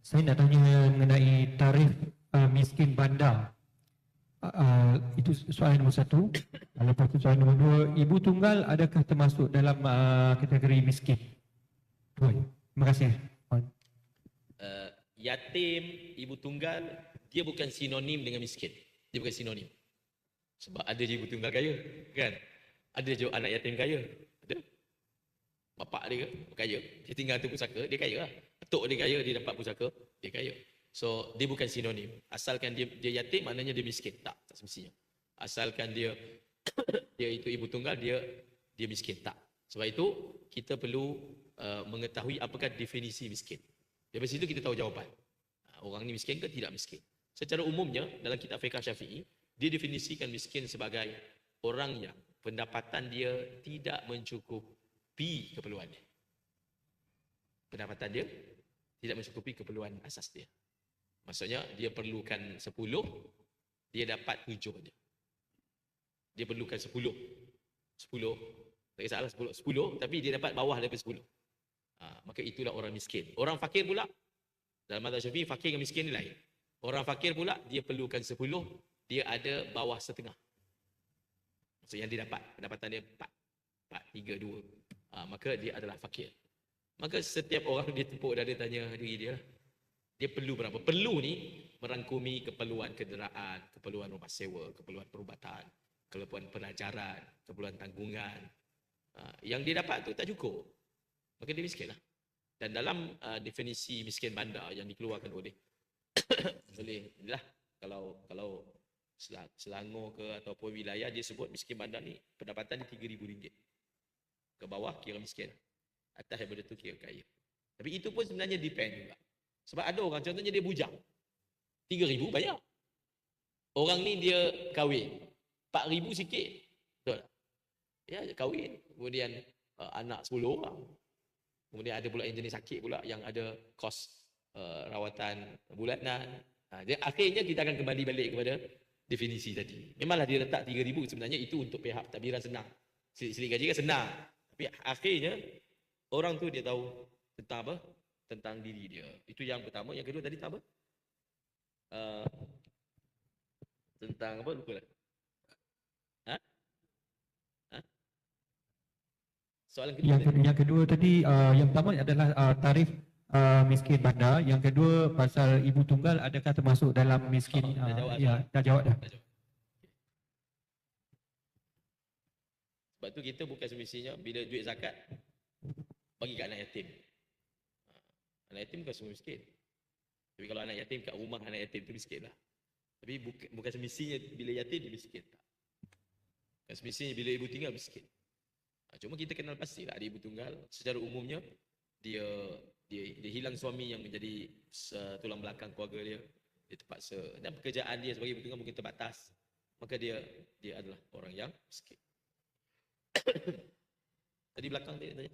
Saya nak tanya mengenai tarif uh, miskin bandar. Uh, itu soalan nombor satu. Lepas tu soalan nombor dua, ibu tunggal adakah termasuk dalam uh, kategori miskin? Dua. Terima kasih. Uh, yatim, ibu tunggal, dia bukan sinonim dengan miskin. Dia bukan sinonim. Sebab ada je ibu tunggal kaya, kan? Ada je anak yatim kaya. Ada. Bapak dia kaya. Dia tinggal tu pusaka, dia kaya lah. Atuk dia kaya, dia dapat pusaka, dia kaya. So, dia bukan sinonim. Asalkan dia dia yatim, maknanya dia miskin. Tak, tak semestinya. Asalkan dia dia itu ibu tunggal, dia dia miskin. Tak. Sebab itu, kita perlu uh, mengetahui apakah definisi miskin. Dari situ kita tahu jawapan. Ha, Orang ni miskin ke tidak miskin. Secara umumnya dalam kitab fiqh Syafi'i, dia definisikan miskin sebagai orang yang pendapatan dia tidak mencukupi keperluannya. Pendapatan dia tidak mencukupi keperluan asas dia. Maksudnya dia perlukan 10, dia dapat 7 dia. Dia perlukan 10. 10. Tak kisahlah 10, 10 tapi dia dapat bawah daripada 10. Ha, maka itulah orang miskin. Orang fakir pula, dalam mazhab syafi'i, fakir dengan miskin ni lain. Orang fakir pula, dia perlukan 10, dia ada bawah setengah. Maksud yang dia dapat, pendapatan dia 4. 4, 3, 2. Ha, maka dia adalah fakir. Maka setiap orang dia tepuk dada tanya diri dia, dia perlu berapa? Perlu ni merangkumi keperluan kenderaan, keperluan rumah sewa, keperluan perubatan, keperluan pelajaran, keperluan tanggungan. Ha, yang dia dapat tu tak cukup maka dia miskin lah. Dan dalam uh, definisi miskin bandar yang dikeluarkan oleh oleh inilah kalau kalau Selang- Selangor ke ataupun wilayah dia sebut miskin bandar ni pendapatan dia RM3,000. Ke bawah kira miskin. Atas daripada tu kira kaya. Tapi itu pun sebenarnya depend juga. Sebab ada orang contohnya dia bujang. RM3,000 banyak. Orang ni dia kahwin. RM4,000 sikit. Betul tak? Ya, dia kahwin. Kemudian uh, anak 10 orang. Kemudian ada pula yang jenis sakit pula yang ada kos uh, rawatan bulanan. Ha, dia, akhirnya kita akan kembali balik kepada definisi tadi. Memanglah dia letak 3000 sebenarnya itu untuk pihak takbiran senang. Silik-silik gaji kan senang. Tapi akhirnya orang tu dia tahu tentang apa? Tentang diri dia. Itu yang pertama. Yang kedua tadi tentang apa? Uh, tentang apa? Lupa lah. Ha? Ha? Soalan kedua Yang, tadi. kedua, yang kedua tadi, uh, yang pertama adalah uh, tarif uh, miskin bandar. Yang kedua pasal ibu tunggal adakah termasuk dalam miskin? Oh, dah uh, jawab ya, dah jawab dah. Sebab tu kita bukan semestinya bila duit zakat bagi kat anak yatim. Ha, Anak yatim bukan semua miskin. Tapi kalau anak yatim kat rumah anak yatim tu miskin lah. Tapi bukan, bukan semestinya bila yatim dia miskin. Tak. Bukan semestinya bila ibu tinggal miskin. Ha, Cuma kita kenal pastilah ada ibu tunggal secara umumnya dia dia dia hilang suami yang menjadi se- tulang belakang keluarga dia. Dia terpaksa dan pekerjaan dia sebagai ibu tunggal mungkin terbatas. Maka dia dia adalah orang yang miskin. Tadi belakang dia tanya.